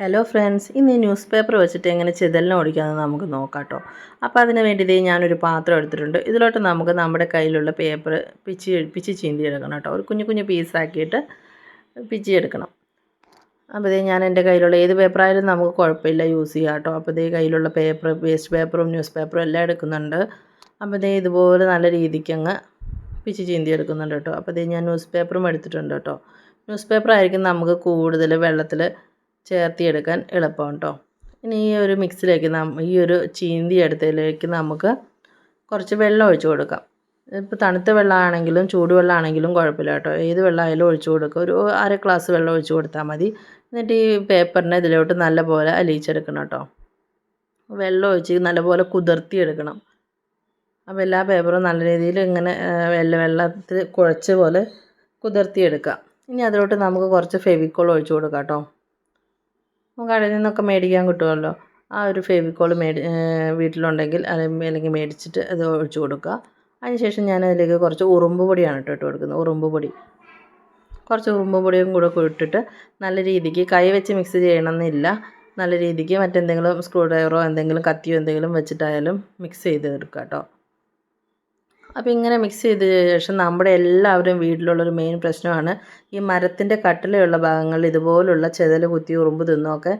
Hello friends ഇന്ന് news paper വെച്ചിട്ട് എങ്ങനെ ചിതലിനെ ഓടിക്കാമെന്ന് നമുക്ക് നോക്കാം കേട്ടോ അപ്പോൾ അതിന് വേണ്ടി ദേ ഞാനൊരു പാത്രം എടുത്തിട്ടുണ്ട്. ഇതിലോട്ട് നമുക്ക് നമ്മുടെ കയ്യിലുള്ള പേപ്പർ പിച്ചി പിച്ചി ചീന്തി എടുക്കണം കേട്ടോ ഒരു കുഞ്ഞു കുഞ്ഞു പീസാക്കിയിട്ട് പിച്ചി എടുക്കണം. അപ്പോൾ ഇതേ ഞാൻ എന്റെ കയ്യിലുള്ള ഏത് പേപ്പറായാലും നമുക്ക് കുഴപ്പമില്ല യൂസ് ചെയ്യാം കേട്ടോ അപ്പോൾ ഇതേ കയ്യിലുള്ള പേപ്പർ വേസ്റ്റ് പേപ്പറും ന്യൂസ് പേപ്പറും എല്ലാം എടുക്കുന്നുണ്ട്. അപ്പോൾ ഇതേ ഇതുപോലെ നല്ല രീതിക്ക് അങ്ങ് പിച്ചി ചീന്തി എടുക്കുന്നുണ്ട് കേട്ടോ അപ്പോൾ ഇതേ ഞാൻ ന്യൂസ് പേപ്പറും എടുത്തിട്ടുണ്ട് കേട്ടോ ന്യൂസ് പേപ്പറായിരിക്കും നമുക്ക് കൂടുതൽ വെള്ളത്തിൽ ചേർത്തിയെടുക്കാൻ എളുപ്പം കേട്ടോ ഇനി ഈ ഒരു മിക്സിലേക്ക് ഈ ഒരു ചീന്തി എടുത്തതിലേക്ക് നമുക്ക് കുറച്ച് വെള്ളം ഒഴിച്ചു കൊടുക്കാം. ഇപ്പോൾ തണുത്ത വെള്ളമാണെങ്കിലും ചൂടുവെള്ളമാണെങ്കിലും കുഴപ്പമില്ല കേട്ടോ ഏത് വെള്ളമായാലും ഒഴിച്ചു കൊടുക്കുക ഒരു അര ഗ്ലാസ് വെള്ളം ഒഴിച്ചു കൊടുത്താൽ മതി. എന്നിട്ട് ഈ പേപ്പറിനെ ഇതിലോട്ട് നല്ലപോലെ അലിയിച്ചെടുക്കണം കേട്ടോ വെള്ളം ഒഴിച്ച് നല്ലപോലെ കുതിർത്തിയെടുക്കണം. അപ്പോൾ എല്ലാ പേപ്പറും നല്ല രീതിയിൽ ഇങ്ങനെ വെള്ള വെള്ളത്തിൽ കുഴച്ച പോലെ കുതിർത്തിയെടുക്കാം. ഇനി അതിലോട്ട് നമുക്ക് കുറച്ച് ഫെവിക്കോൾ ഒഴിച്ചു കൊടുക്കാം കേട്ടോ കടയിൽ നിന്നൊക്കെ മേടിക്കാൻ കിട്ടുമല്ലോ. ആ ഒരു ഫെവിക്കോൾ മേടി വീട്ടിലുണ്ടെങ്കിൽ അല്ലെങ്കിൽ മേടിച്ചിട്ട് അത് ഒഴിച്ചു കൊടുക്കുക. അതിനുശേഷം ഞാൻ അതിലേക്ക് കുറച്ച് ഉറുമ്പ് പൊടിയാണ് കേട്ടോ ഇട്ട് കൊടുക്കുന്നത്. ഉറുമ്പ് പൊടി. കുറച്ച് ഉറുമ്പ് പൊടിയും കൂടെ ഇട്ടിട്ട് നല്ല രീതിക്ക് കൈ വെച്ച് മിക്സ് ചെയ്യണമെന്നില്ല. നല്ല രീതിക്ക് മറ്റെന്തെങ്കിലും സ്ക്രൂ ഡ്രൈവറോ എന്തെങ്കിലും കത്തിയോ എന്തെങ്കിലും വെച്ചിട്ടായാലും മിക്സ് ചെയ്ത് എടുക്കുക കേട്ടോ. അപ്പോൾ ഇങ്ങനെ മിക്സ് ചെയ്ത ശേഷം നമ്മുടെ എല്ലാവരും വീട്ടിലുള്ളൊരു മെയിൻ പ്രശ്നമാണ് ഈ മരത്തിന്റെ കട്ടിലുള്ള ഭാഗങ്ങളിൽ ഇതുപോലുള്ള ചെതൽ കുത്തി ഉറുമ്പ് തിന്നൊക്കെ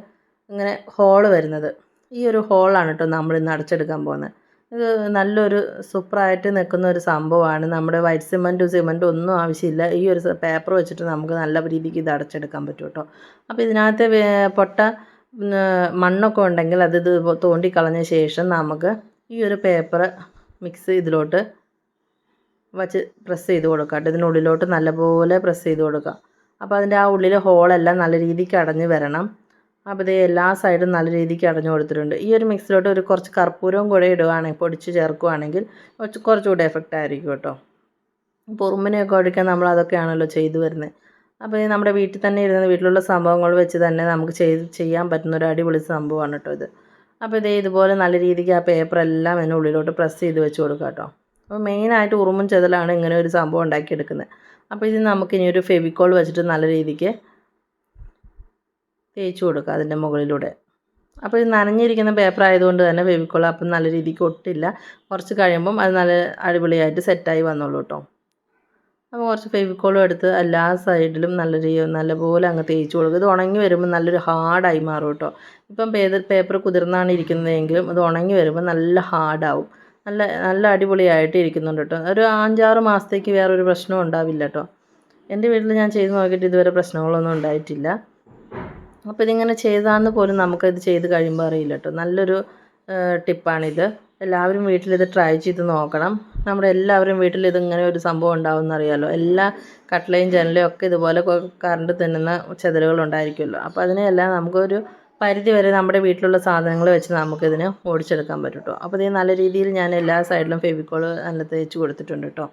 ഇങ്ങനെ ഹോൾ വരുന്നത്. ഈ ഒരു ഹോളാണ് കേട്ടോ നമ്മൾ ഇന്ന് അടച്ചെടുക്കാൻ പോകുന്നത്. ഇത് നല്ലൊരു സൂപ്പറായിട്ട് നിൽക്കുന്ന ഒരു സംഭവമാണ്. നമ്മുടെ വൈറ്റ് സിമന്റും സിമന്റും ഒന്നും ആവശ്യമില്ല. ഈ ഒരു പേപ്പർ വെച്ചിട്ട് നമുക്ക് നല്ല രീതിക്ക് ഇത് അടച്ചെടുക്കാൻ പറ്റും കേട്ടോ അപ്പോൾ ഇതിനകത്ത് പൊട്ട മണ്ണൊക്കെ ഉണ്ടെങ്കിൽ അത് ഇത് തോണ്ടിക്കളഞ്ഞ ശേഷം നമുക്ക് ഈ ഒരു പേപ്പർ മിക്സ് ഇതിലോട്ട് വച്ച് പ്രസ് ചെയ്ത് കൊടുക്കുക. കേട്ടോ ഇതിനുള്ളിലോട്ട് നല്ലപോലെ പ്രസ് ചെയ്ത് കൊടുക്കുക. അപ്പോൾ അതിന്റെ ആ ഉള്ളിലെ ഹോളെല്ലാം നല്ല രീതിക്ക് അടഞ്ഞ് വരണം. അപ്പോൾ ഇത് എല്ലാ സൈഡും നല്ല രീതിക്ക് അടഞ്ഞു കൊടുത്തിട്ടുണ്ട്. ഈ ഒരു മിക്സിലോട്ട് ഒരു കുറച്ച് കർപ്പൂരവും കൂടെ ഇടുകയാണെങ്കിൽ പൊടിച്ച് ചേർക്കുകയാണെങ്കിൽ കുറച്ച് കുറച്ചുകൂടെ എഫക്റ്റ് ആയിരിക്കും കേട്ടോ. പുറമ്പിനെയൊക്കെ ഒഴിക്കാൻ നമ്മൾ അതൊക്കെയാണല്ലോ ചെയ്തു വരുന്നത് അപ്പോൾ നമ്മുടെ വീട്ടിൽ തന്നെ ഇരുന്ന വീട്ടിലുള്ള സംഭവങ്ങൾ വെച്ച് തന്നെ നമുക്ക് ചെയ്ത് ചെയ്യാൻ പറ്റുന്ന ഒരു അടിപൊളി സംഭവമാണ് കേട്ടോ ഇത്. അപ്പോൾ ഇതേ ഇതുപോലെ നല്ല രീതിക്ക് ആ പേപ്പറെല്ലാം അതിനുള്ളിലോട്ട് പ്രസ് ചെയ്ത് വെച്ച് കൊടുക്കാം കേട്ടോ. അപ്പോൾ മെയിനായിട്ട് ഉറുമ്പും ചെതലാണ് ഇങ്ങനെ ഒരു സംഭവം ഉണ്ടാക്കിയെടുക്കുന്നത്. അപ്പോൾ ഇത് നമുക്ക് ഇനി ഒരു ഫെവിക്കോൾ വെച്ചിട്ട് നല്ല രീതിക്ക് തേച്ച് കൊടുക്കുക അതിന്റെ മുകളിലൂടെ. അപ്പോൾ ഇത് നനഞ്ഞിരിക്കുന്ന പേപ്പർ ആയതുകൊണ്ട് തന്നെ ഫെവിക്കോൾ അപ്പം നല്ല രീതിക്ക് ഒട്ടില്ല. കുറച്ച് കഴിയുമ്പം അത് നല്ല അടിപൊളിയായിട്ട് സെറ്റായി വന്നോളൂ കേട്ടോ. അപ്പോൾ കുറച്ച് ഫെവിക്കോളും എടുത്ത് എല്ലാ സൈഡിലും നല്ല രീതി നല്ലപോലെ അങ്ങ് തേച്ച് കൊടുക്കുക ഇത് ഉണങ്ങി വരുമ്പോൾ നല്ലൊരു ഹാർഡായി മാറും കേട്ടോ. ഇപ്പം പേപ്പർ കുതിർന്നാണ് ഇരിക്കുന്നതെങ്കിലും ഇത് ഉണങ്ങി വരുമ്പോൾ നല്ല ഹാർഡാവും നല്ല നല്ല അടിപൊളിയായിട്ട് ഇരിക്കുന്നുണ്ട് കേട്ടോ ഒരു അഞ്ചാറ് മാസത്തേക്ക് വേറൊരു പ്രശ്നവും ഉണ്ടാവില്ല കേട്ടോ എന്റെ വീട്ടിൽ ഞാൻ ചെയ്ത് നോക്കിയിട്ട് ഇതുവരെ പ്രശ്നങ്ങളൊന്നും ഉണ്ടായിട്ടില്ല. അപ്പോൾ ഇതിങ്ങനെ ചെയ്താന്ന് പോലും നമുക്കത് ചെയ്ത് കഴിയുമ്പോൾ അറിയില്ല കേട്ടോ നല്ലൊരു ടിപ്പാണിത്. എല്ലാവരും വീട്ടിലിത് ട്രൈ ചെയ്ത് നോക്കണം. നമ്മുടെ എല്ലാവരും വീട്ടിൽ ഇതിങ്ങനെ ഒരു സംഭവം ഉണ്ടാവുമെന്ന് അറിയാമല്ലോ എല്ലാ കട്ട്ലയും ജനലയും ഒക്കെ ഇതുപോലെ കറണ്ട് തിന്നുന്ന ചെതലുകൾ ഉണ്ടായിരിക്കുമല്ലോ. അപ്പോൾ അതിനെയെല്ലാം നമുക്കൊരു പരിധി വരെ നമ്മുടെ വീട്ടിലുള്ള സാധനങ്ങൾ വെച്ച് നമുക്കിതിനെ ഓടിച്ചെടുക്കാൻ പറ്റും അപ്പോൾ ഇത് നല്ല രീതിയിൽ ഞാൻ എല്ലാ സൈഡിലും ഫെവിക്കോൾ നല്ല തേച്ച് കൊടുത്തിട്ടുണ്ട് കേട്ടോ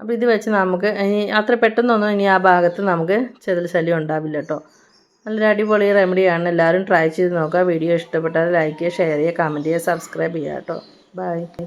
അപ്പോൾ ഇത് വെച്ച് നമുക്ക് ഇനി അത്ര പെട്ടെന്നൊന്നും ഇനി ആ ഭാഗത്ത് നമുക്ക് ചെതൽ ശല്യം ഉണ്ടാവില്ല കേട്ടോ നല്ലൊരു അടിപൊളി റെമഡിയാണ് എല്ലാവരും ട്രൈ ചെയ്ത് നോക്കുക. വീഡിയോ ഇഷ്ടപ്പെട്ടാൽ ലൈക്ക് ചെയ്യുക ഷെയർ ചെയ്യുക കമന്റ് ചെയ്യുക സബ്സ്ക്രൈബ് ചെയ്യുക കേട്ടോ ബൈ